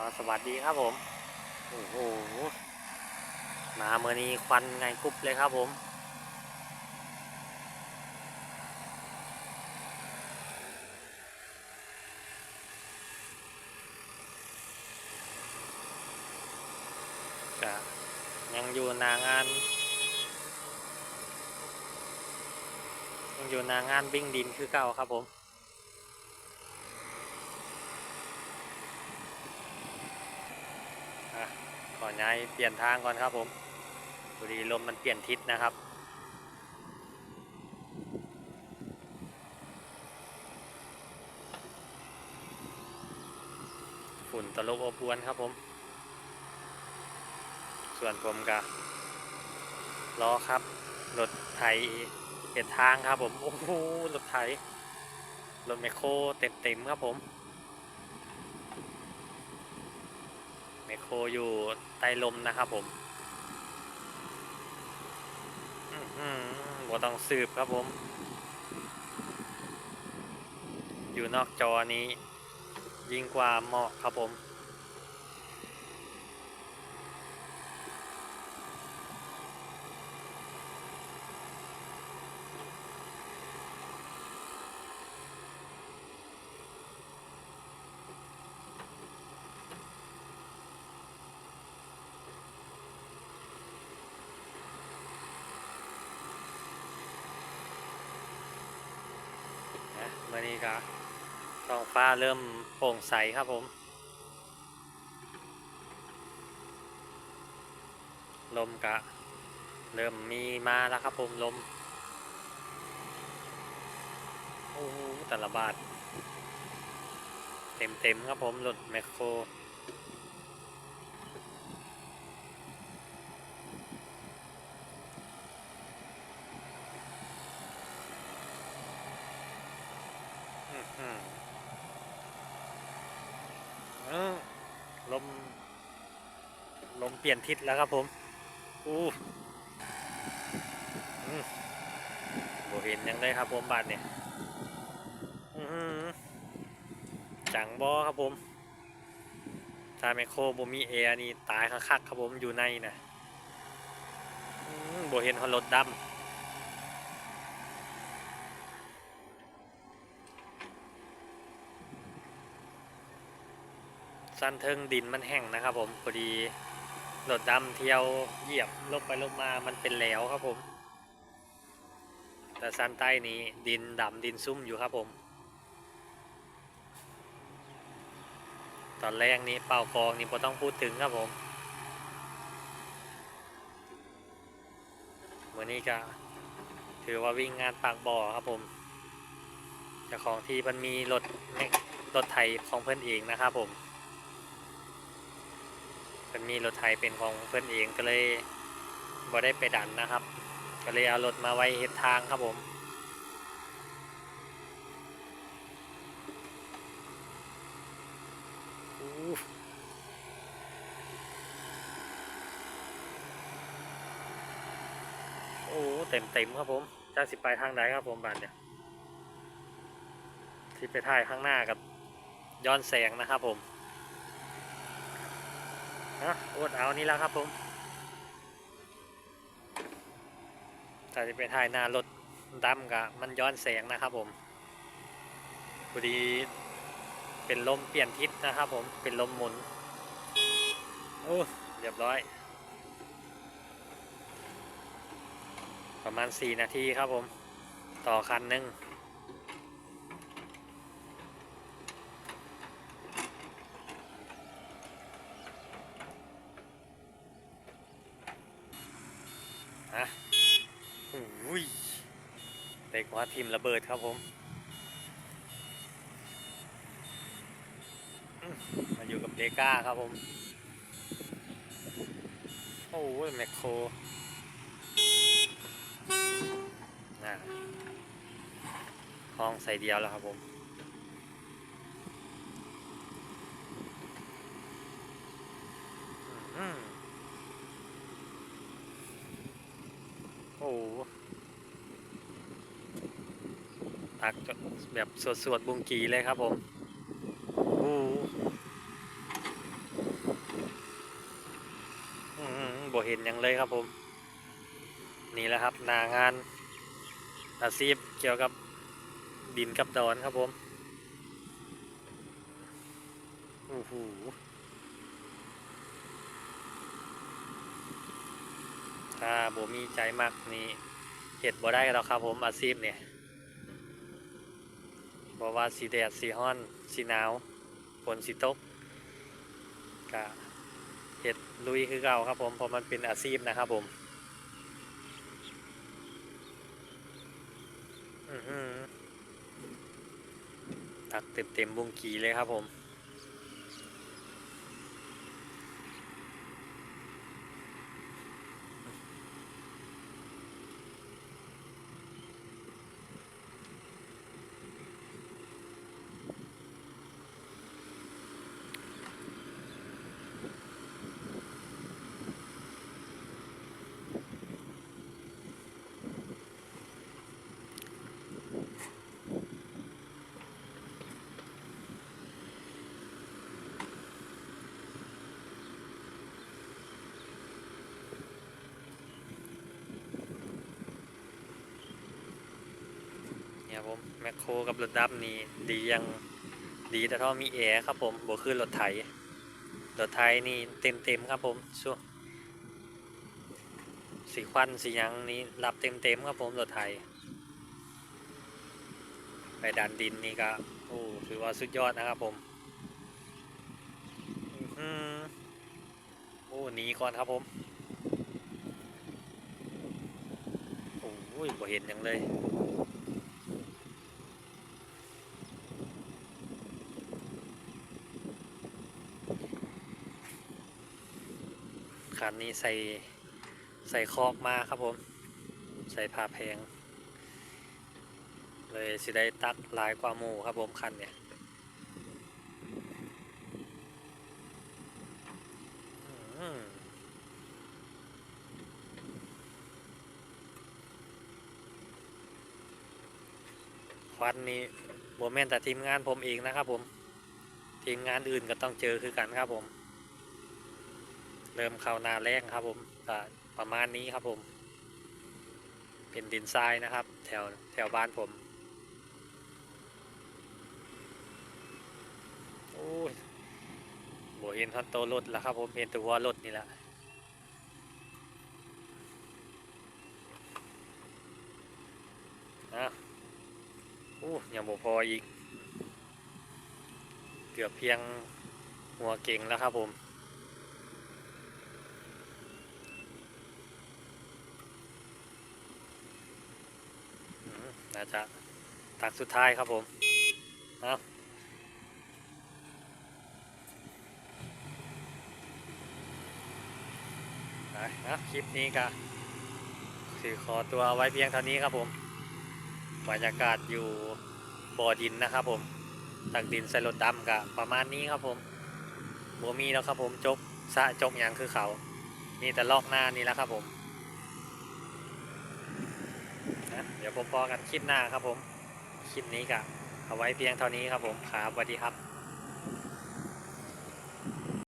ก็สวัสดีครับผม โอ้โห มาเมื่อนี้ควันไงกรุบเลยครับผม ยังอยู่นางาน ยังอยู่นางานวิ่งดินคือเก่าครับผม อะ ขอย้ายเปลี่ยนทางก่อนครับผมพอดีลมมันเปลี่ยนทิศนะครับฝุ่นตลบอบอวนครับผม ส่วนผมก็รอครับ รถไถเปลี่ยนทางครับผม โอ้โห รถไถ รถแมคโครเต็มๆครับผม แม คอยู่ใต้ลมนะครับผมบ่ต้องสืบครับผม อยู่นอกจอนี้ ยิ่งกว่าเหมาะครับผม นะเมื่อนี้ก็ท้องฟ้าเริ่มโปร่งใสครับผม ลมกะ เริ่มมีมาแล้วครับผมลม โอ้แต่ละบาท เต็มเต็มๆครับผมรถแมคโคร อื้อหือเออ ลม ลมเปลี่ยนทิศแล้วครับผม อู้โบเห็นยังได้ครับผมบาทเนี่ยอื้อหือจังบอครับผมถ้าไมโครบมีแอร์นี่ตายคักๆครับผมอยู่ในนะโบเห็นเขารถดำ สั้นเทิงดินมันแห้งนะครับ ผมพอดีรถดำเที่ยวเหยียบลบไปลบมามันเป็นแหลวครับผม แต่สั้นใต้นี้ดินดำดินซุ่มอยู่ครับผม ตอนแรกนี้เป่ากองนี่พอต้องพูดถึงครับผมวันนี้ก็ถือว่าวิ่งงานปากบ่อครับผมเจ้าของที่มันมีรถรถไถของเพื่อนเองนะครับผม เพิ่นมีรถไถเป็นของเพื่อนเองก็เลยบ่ได้ไปดันนะครับ ก็เลยเอารถมาไว้เฮ็ดทางครับผมอู้โอ้เต็มเต็มๆครับผมจากสิไปทางไหนครับผมบ้านเนี่ยที่ไปถ่ายข้างหน้ากับย้อนแสงนะครับผม นะอดเอานี่แล้วครับผมถ้าจะไปถ่ายหน้ารถดำกะมันย้อนแสงนะครับผมพอดีเป็นลมเปลี่ยนทิศนะครับผมเป็นลมหมุนโอ้เรียบร้อย ประมาณ 4 นาทีครับผม ต่อคันหนึ่ง ฮะอุ้ย เด็กว่าทีมระเบิดครับผม มาอยู่กับเดก้าครับผม โอ้ยแมคโครน่าห้องใส่เดียวแล้วครับผม ตักแบบสวดๆบุงกีเลยครับผมอู้บ่เห็นยังเลยครับผม นี่แหละครับนางานอาซีบเกี่ยวกับดินกับดอนครับผมโอ้โหถ้าบ่มีใจมากนี่เห็ดบ่ได้แล้วครับผมอาซีบเนี่ย บ่ว่าสีแดดสีฮ้อนสีหนาวฝนสีตกกะเห็ดลุยคือเก่าครับผมเพราะมันเป็นอาชีพนะครับผมอื้อหือตักเต็มเต็มบุงกีเลยครับผม ผมแมคโครกับรถดับนี่ดียังดีแต่ถ้ามีแอร์ครับผมบ่คือรถไถรถไถนี่เต็มเต็มครับผมช่วงสีควันสียังนี่รับเต็มเต็มครับผมรถไถไปดันดินนี่ก็โอ้ถือว่าสุดยอดนะครับผมอื้อหือโอ้หนีก่อนครับผมโอ้ยบ่เห็นยังเลย คันนี้ใส่ใส่คอกมาครับผม ใส่ผ้าแพง เลยสิได้ตักหลายกว่าหมูครับผมคันเนี่ยควันนี้บมแม่นแต่ทีมงานผมเองนะครับผม ทีมงานอื่นก็ต้องเจอคือกันครับผม เริ่มเข้าหนาแรงครับผมก็ประมาณนี้ครับผม เป็นดินทรายนะครับ แถวแถวบ้านผมโอ้ยโบเห็นท่อนโตรถแล้วครับผมเห็นตัวหัวรถนี่แหละนะโอ้ยังบ่พออีก เกือบเพียงหัวเก่งแล้วครับผม อืม น่าจะตักสุดท้ายครับผมเอาไปนะคลิปนี้ก็สื่อขอตัวไว้เพียงเท่านี้ครับผมบรรยากาศอยู่บ่อดินนะครับผมตักดินใส่รถดำกับประมาณนี้ครับผมบัมีแล้วครับผมจกสะจกอย่างคือเขานี่แต่ลอกหน้านี่แล้วครับผม นะ เดี๋ยวพบกันคลิปหน้าครับผม คลิปนี้ก็เอาไว้เพียงเท่านี้ครับผมครับสวัสดีครับ